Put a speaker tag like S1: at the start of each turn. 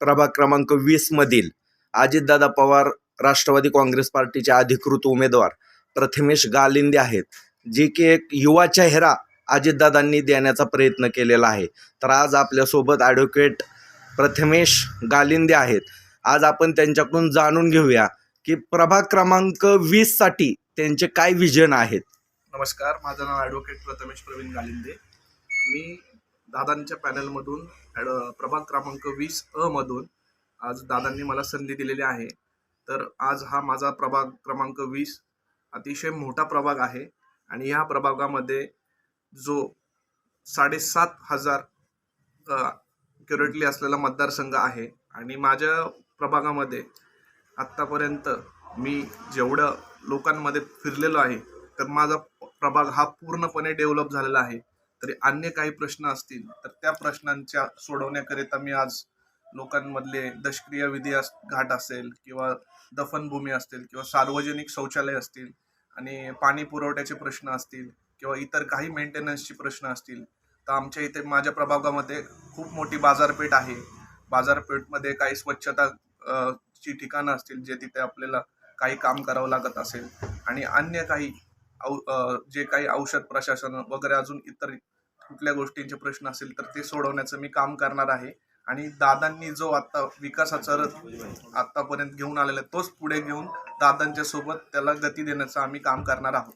S1: प्रभाग क्रमांक वीस मधील अजितदादा पवार राष्ट्रवादी काँग्रेस पार्टीचे अधिकृत उमेदवार प्रथमेश गालिंदे आहेत जे की एक युवा चेहरा अजितदादांनी देण्याचा प्रयत्न केलेला आहे. तर आज आपल्यासोबत ॲडव्होकेट प्रथमेश गालिंदे आहेत. आज आपण त्यांच्याकडून जाणून घेऊया की प्रभाग क्रमांक वीससाठी त्यांचे काय विजन आहेत.
S2: नमस्कार माझं नाव ॲडव्होकेट प्रथमेश प्रवीण गालिंदे. मी दादांच्या पॅनलमधून ॲड प्रभाग क्रमांक वीस अ मधून आज दादांनी मला संधी दिलेली आहे. तर आज हा माझा प्रभाग क्रमांक वीस अतिशय मोठा प्रभाग आहे आणि ह्या प्रभागामध्ये जो साडेसात हजार क्युरेटली असलेला मतदारसंघ आहे आणि माझ्या प्रभागामध्ये आत्तापर्यंत मी जेवढं लोकांमध्ये फिरलेलो आहे तर माझा प्रभाग हा पूर्णपणे डेव्हलप झालेला आहे. तरी अन्य काही प्रश्न असतील तर त्या प्रश्नांच्या सोडवण्याकरिता मी आज लोकांमधले दशक्रिया विधी अस घाट असेल किंवा दफनभूमी असतील किंवा सार्वजनिक शौचालय असतील आणि पाणी पुरवठ्याचे प्रश्न असतील किंवा इतर काही मेंटेनन्सचे प्रश्न असतील तर आमच्या इथे माझ्या प्रभागामध्ये खूप मोठी बाजारपेठ आहे. बाजारपेठमध्ये काही स्वच्छता ची ठिकाणं असतील जे तिथे आपल्याला काही काम करावं लागत असेल आणि अन्य काही जे काही औषध प्रशासन वगैरे अजून इतर कुठल्या गोष्टींचे प्रश्न असेल तर ते सोडवण्याचं मी काम करणार आहे. आणि दादांनी जो आता विकासाचा रथ आतापर्यंत घेऊन आलेला आहे तोच पुढे घेऊन दादांच्या सोबत त्याला गती देण्याचं आम्ही काम करणार आहोत.